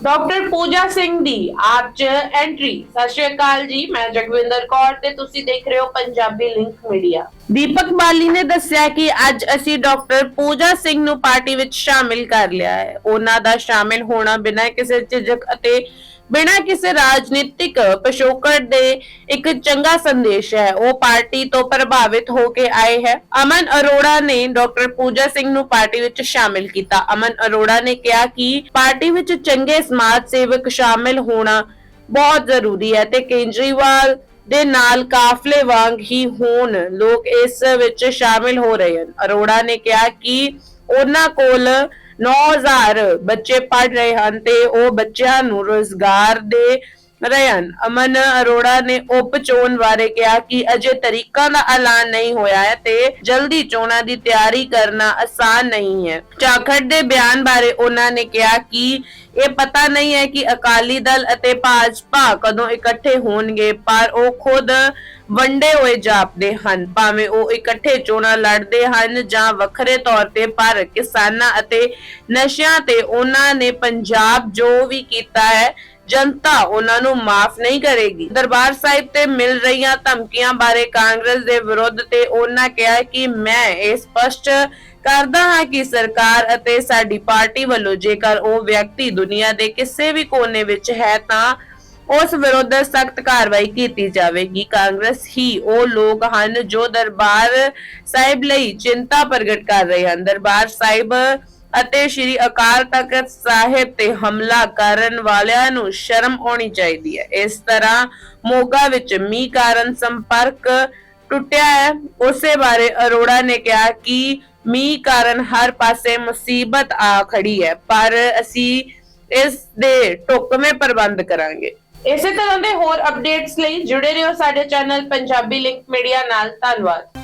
Doctor ਪੂਜਾ ਸਿੰਘ ਦੀ ਆਪ ਚ entry ਸਤਿ ਸ਼੍ਰੀ ਅਕਾਲ ਜੀ, ਮੈਂ ਜਗਵਿੰਦਰ ਕੌਰ ਤੇ ਤੁਸੀਂ ਦੇਖ ਰਹੇ ਹੋ ਪੰਜਾਬੀ ਲਿੰਕ ਮੀਡੀਆ ਦੀਪਕ ਬਾਲੀ ਨੇ ਦੱਸਿਆ ਕਿ ਅੱਜ ਅਸੀਂ ਡਾਕਟਰ ਪੂਜਾ ਸਿੰਘ ਨੂੰ ਪਾਰਟੀ ਵਿੱਚ ਸ਼ਾਮਿਲ ਕਰ ਲਿਆ ਹੈ। ਉਹਨਾਂ ਦਾ ਸ਼ਾਮਿਲ ਹੋਣਾ ਬਿਨਾਂ ਕਿਸੇ ਝਿਜਕ ਅਤੇ ਬਿਨਾਂ ਕਿਸੇ ਰਾਜਨੀਤਿਕ ਪਿਛੋਕੜ ਦੇ ਇੱਕ ਚੰਗਾ ਸੰਦੇਸ਼ ਹੈ। ਉਹ ਪਾਰਟੀ ਤੋਂ ਪ੍ਰਭਾਵਿਤ ਹੋ ਕੇ ਆਏ ਹੈ। ਅਮਨ ਅਰੋੜਾ ਨੇ ਡਾਕਟਰ ਪੂਜਾ ਸਿੰਘ ਨੂੰ ਪਾਰਟੀ ਵਿੱਚ ਸ਼ਾਮਿਲ ਕੀਤਾ। ਅਮਨ ਅਰੋੜਾ ਨੇ ਕਿਹਾ ਕਿ ਪਾਰਟੀ ਵਿੱਚ ਚੰਗੇ ਸਮਾਜ ਸੇਵਕ ਸ਼ਾਮਿਲ ਹੋਣਾ ਬਹੁਤ ਜ਼ਰੂਰੀ ਹੈ ਤੇ ਕੇਜਰੀਵਾਲ ਦੇ ਨਾਲ ਕਾਫਲੇ ਵਾਂਗ ਹੀ ਹੋਣ ਲੋਕ ਇਸ ਵਿੱਚ ਸ਼ਾਮਿਲ ਹੋ ਰਹੇ ਹਨ। ਅਰੋੜਾ ਨੇ ਕਿਹਾ ਕਿ ਉਹਨਾਂ ਕੋਲ 9000 ਬੱਚੇ ਪੜ ਰਹੇ ਹਨ ਤੇ ਉਹ ਬੱਚਿਆਂ ਨੂੰ ਰੋਜ਼ਗਾਰ ਦੇ ਰਹੇ ਹਨ ਅਮਨ ਅਰੋੜਾ ਨੇ ਉਪ ਚੋਣ ਬਾਰੇ ਕਿਹਾ ਕਿ ਅਜੇ ਤਰੀਕਾਂ ਦਾ ਐਲਾਨ ਨਹੀਂ ਹੋਇਆ ਹੈ ਤੇ ਜਲਦੀ ਚੋਣਾਂ ਦੀ ਤਿਆਰੀ ਕਰਨਾ ਆਸਾਨ ਨਹੀਂ ਹੈ। ਚਾਖੜ ਦੇ ਬਿਆਨ ਬਾਰੇ ਉਹਨਾਂ ਨੇ ਕਿਹਾ ਕਿ ਇਹ ਪਤਾ ਨਹੀਂ ਹੈ ਕਿ ਅਕਾਲੀ ਦਲ ਅਤੇ ਭਾਜਪਾ ਕਦੋਂ ਇਕੱਠੇ ਹੋਣਗੇ, ਪਰ ਉਹ ਖੁਦ ਵੰਡੇ ਹੋਏ ਜਾਪਦੇ ਹਨ। ਭਾਵੇਂ ਉਹ ਇਕੱਠੇ ਚੋਣਾਂ ਲੜਦੇ ਹਨ ਜਾਂ ਵੱਖਰੇ ਤੌਰ ਤੇ, ਪਰ ਕਿਸਾਨਾਂ ਅਤੇ ਨਸ਼ਿਆਂ ਤੇ ਉਹਨਾਂ ਨੇ ਪੰਜਾਬ ਜੋ ਵੀ ਕੀਤਾ ਹੈ ਜਨਤਾ ਉਹਨਾਂ ਨੂੰ ਮਾਫ ਨਹੀਂ ਕਰੇਗੀ। ਦਰਬਾਰ ਸਾਹਿਬ ਤੇ ਮਿਲ ਰਹੀਆਂ ਧਮਕੀਆਂ ਬਾਰੇ ਕਾਂਗਰਸ ਦੇ ਵਿਰੁੱਧ ਤੇ ਉਹਨਾਂ ਕਿਹਾ ਕਿ ਮੈਂ ਇਹ ਸਪਸ਼ਟ ਕਰਦਾ ਹਾਂ ਕਿ ਸਰਕਾਰ ਅਤੇ ਸਾਡੀ ਪਾਰਟੀ ਵੱਲੋਂ ਜੇਕਰ ਉਹ ਵਿਅਕਤੀ ਦੁਨੀਆ ਦੇ ਕਿਸੇ ਵੀ ਕੋਨੇ ਵਿੱਚ ਹੈ ਤਾਂ ਉਸ ਵਿਰੁੱਧ ਸਖਤ ਕਾਰਵਾਈ ਕੀਤੀ ਜਾਵੇਗੀ। ਕਾਂਗਰਸ ਹੀ ਉਹ ਲੋਕ ਹਨ ਜੋ ਦਰਬਾਰ ਸਾਹਿਬ ਲਈ ਚਿੰਤਾ ਪ੍ਰਗਟ ਕਰ ਰਹੇ ਹਨ। ਦਰਬਾਰ ਸਾਹਿਬ ਅਤੇ ਸ਼੍ਰੀ ਅਕਾਲ ਤਖਤ ਸਾਹਿਬ ਤੇ ਹਮਲਾ ਕਰਨ ਵਾਲਿਆਂ ਨੂੰ ਸ਼ਰਮ ਆਉਣੀ ਚਾਹੀਦੀ ਹੈ। ਇਸ ਤਰ੍ਹਾਂ ਮੋਗਾ ਵਿੱਚ ਮੀਂਹ ਕਾਰਨ ਸੰਪਰਕ ਟੁੱਟਿਆ ਹੈ। ਉਸੇ ਬਾਰੇ ਅਰੋੜਾ ਨੇ ਕਿਹਾ ਕਿ ਮੀਂਹ ਕਾਰਨ ਹਰ ਪਾਸੇ ਮੁਸੀਬਤ ਆ ਖੜੀ ਹੈ, ਪਰ ਅਸੀਂ ਇਸ ਦੇ ਢੁਕਵੇਂ ਪ੍ਰਬੰਧ ਕਰਾਂਗੇ। ਇਸੇ ਤਰ੍ਹਾਂ ਦੇ ਹੋਰ ਅਪਡੇਟਸ ਲਈ ਜੁੜੇ ਰਹੋ ਸਾਡੇ ਚੈਨਲ ਪੰਜਾਬੀ ਲਿੰਕ ਮੀਡੀਆ ਨਾਲ। ਧੰਨਵਾਦ।